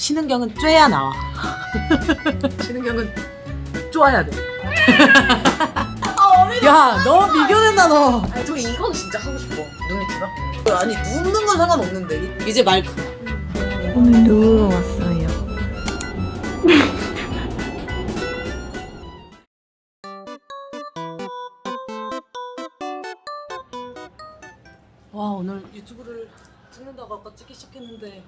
신은경은 쬐야 나와. 신은경은 쪼아야 돼. 야, 너 비교된다 너. 아니 저 이건 진짜 하고 싶어. 눈이 크나? 아니 눕는 건 상관없는데 이제 말 크. 오늘 누우러 왔어요. 와 오늘 유튜브를 찍는다고 아까 찍기 시작했는데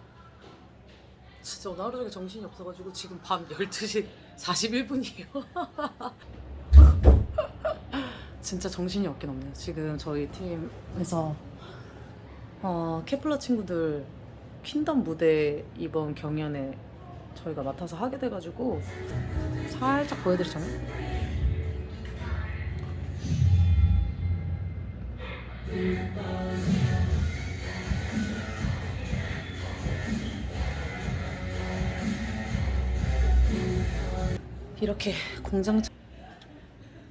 진짜 오늘 하루 종일 정신이 없어가지고 지금 밤 12시 41분이에요. 진짜 정신이 없긴 없네요. 지금 저희 팀에서 어, 케플러 친구들 퀸덤 무대 이번 경연에 저희가 맡아서 하게 돼가지고 살짝 보여드리자면 이렇게 공장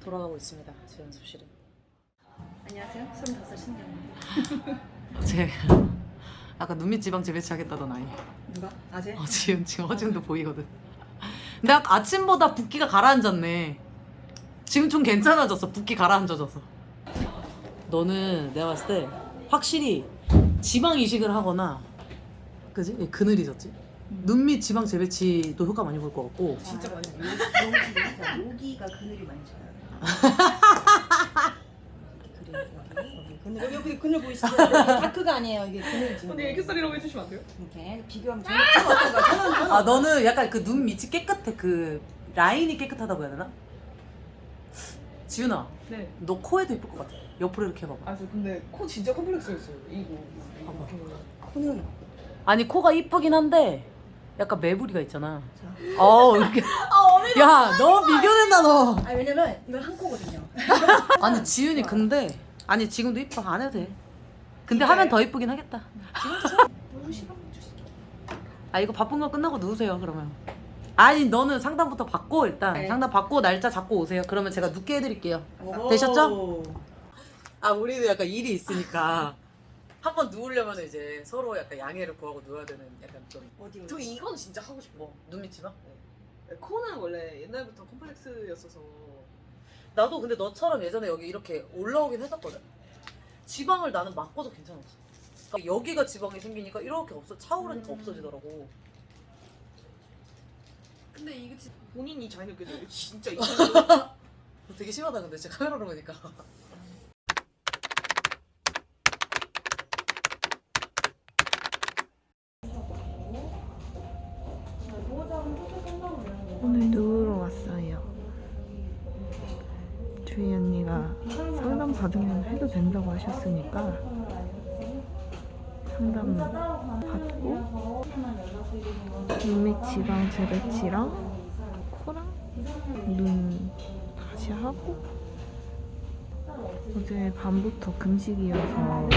돌아가고 있습니다 제 연습실에 안녕하세요. 25 신경. 제 아까 눈밑 지방 재배치 하겠다던 아이 누가? 아재? 어, 지금 지금 허증도 보이거든 근데 아까 아침보다 붓기가 가라앉았네 지금 좀 괜찮아졌어 붓기 가라앉아져서 너는 내가 봤을 때 확실히 지방 이식을 하거나 그지? 예, 그늘이 졌지 눈밑 지방 재배치도 효과 많이 볼 것 같고 진짜 많이. 여기가 그늘이 많이 져요. 그래 여기 그늘 여기 여기 그늘 보이시죠? 다크가 아니에요 이게 그늘 지는 근데 애교살이라고 해주시면 안 돼요? 이렇게 비교하면 저는 좀 어떤가? 저는 저는 아 너는 약간 그 눈 밑이 깨끗해 그 라인이 깨끗하다고 해야 되나? 지윤아 네. 너 코에도 이쁠 것 같아 옆으로 이렇게 해봐봐 아 저 근데 코 진짜 컴플렉스였어요. 이거. 봐봐. 코는 아니 코가 이쁘긴 한데 약간 매부리가 있잖아. 어 이렇게. 야너 비교된다 너 아 왜냐면 이건 한 코거든요. 아니 지윤이 근데 아니 지금도 이뻐 안 해도 돼. 근데 하면 더 이쁘긴 하겠다. 너무 주시죠. 아 이거 바쁜 거 끝나고 누우세요 그러면. 아니 너는 상담부터 받고 일단. 네. 상담 받고 날짜 잡고 오세요. 그러면 제가 눕게 해드릴게요. 오. 되셨죠? 아 우리도 약간 일이 있으니까 한 번 누우려면 이제 서로 약간 양해를 구하고 누워야 되는 약간 좀 어디 저 어디? 이건 진짜 하고 싶어. 뭐, 눈밑이나? 네, 코는 원래 옛날부터 컴플렉스였어서. 나도 근데 너처럼 예전에 여기 이렇게 올라오긴 했었거든 지방을 나는 막고도 괜찮았어 그러니까 여기가 지방이 생기니까 이렇게 없어 차오르니까 음. 없어지더라고 근데 이게 진짜 본인이 잘 느껴져요. 진짜 이거. 되게 심하다 근데 진짜 카메라로 보니까 오늘 누우러 왔어요. 주희 언니가 상담 받으면 해도 된다고 하셨으니까 상담 받고 눈밑 지방 재배치랑 코랑 눈 다시 하고 어제 밤부터 금식이어서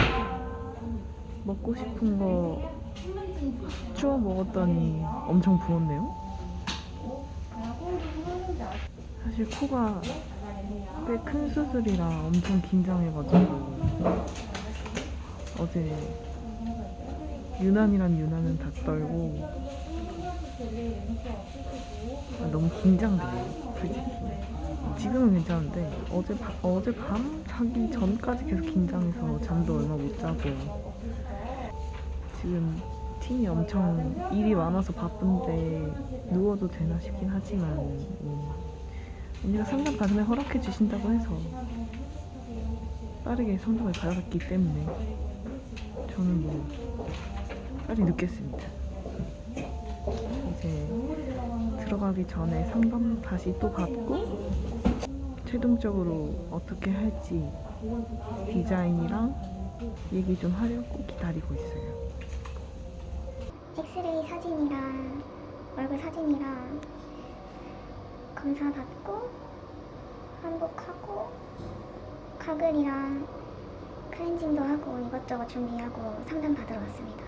먹고 싶은 거 추워 먹었더니 엄청 부었네요. 사실 코가 꽤 큰 수술이라 엄청 긴장해가지고 어제 유난이란 유난은 다 떨고 아, 너무 긴장돼요 솔직히. 지금은 괜찮은데 어제, 바- 어제 밤 자기 전까지 계속 긴장해서 잠도 얼마 못 자고. 지금 팀이 엄청 일이 많아서 바쁜데 누워도 되나 싶긴 하지만 음, 언니가 상담 받으면 허락해 주신다고 해서 빠르게 상담을 받았기 때문에 저는 뭐 빨리 늦겠습니다. 이제 들어가기 전에 상담 다시 또 받고 최종적으로 어떻게 할지 디자인이랑 얘기 좀 하려고 기다리고 있어요. 엑스레이 사진이랑 얼굴 사진이랑 검사 받고 환복하고 가글이랑 클렌징도 하고 이것저것 준비하고 상담 받으러 왔습니다.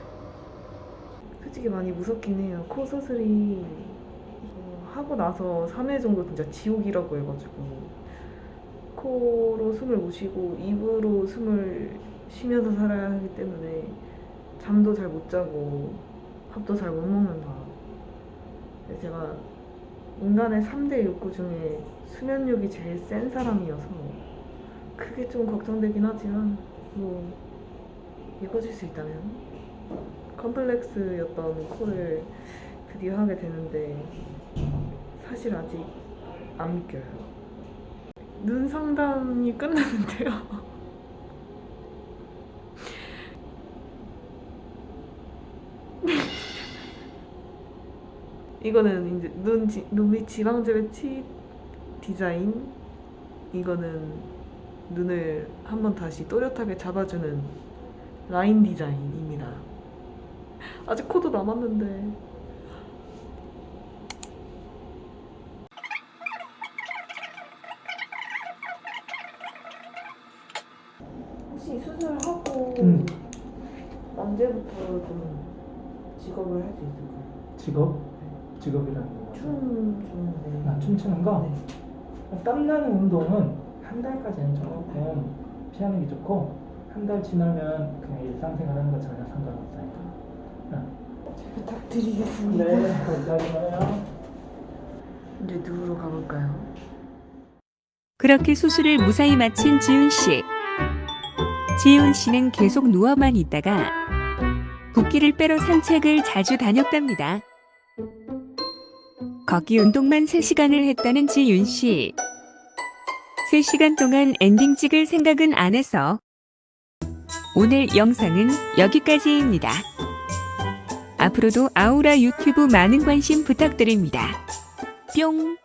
솔직히 많이 무섭긴 해요. 코 수술이 어, 하고 나서 3회 정도 진짜 지옥이라고 해가지고 코로 숨을 못 쉬고 입으로 숨을 쉬면서 살아야 하기 때문에 잠도 잘 못 자고 밥도 잘 못 먹는다 제가 인간의 3대 욕구 중에 수면욕이 제일 센 사람이어서 그게 좀 걱정되긴 하지만 뭐 예뻐질 수 있다면 컴플렉스였던 코를 드디어 하게 되는데 사실 아직 안 믿겨요. 눈 상담이 끝났는데요. 이거는 이제 눈 지, 눈밑 지방제 배치 디자인 이거는 눈을 한번 다시 또렷하게 잡아주는 라인 디자인입니다. 아직 코도 남았는데 혹시 수술하고 음. 언제부터 좀 직업을 할 수 있을까요? 직업? 직업이라는 거. 춤 추는데 아, 춤추는 거? 네. 땀나는 운동은 한 달까지는 조금 피하는 게 좋고 한 달 지나면 그냥 일상생활 하는 거 전혀 상관없어요. 부탁드리겠습니다. 네, 감사합니다. 이제 누구로 가볼까요? 그렇게 수술을 무사히 마친 지훈 씨. 지훈 씨는 계속 누워만 있다가 붓기를 빼러 산책을 자주 다녔답니다. 걷기 운동만 3시간을 했다는 지윤 씨. 3시간 동안 엔딩 찍을 생각은 안 해서 오늘 영상은 여기까지입니다. 앞으로도 아우라 유튜브 많은 관심 부탁드립니다. 뿅!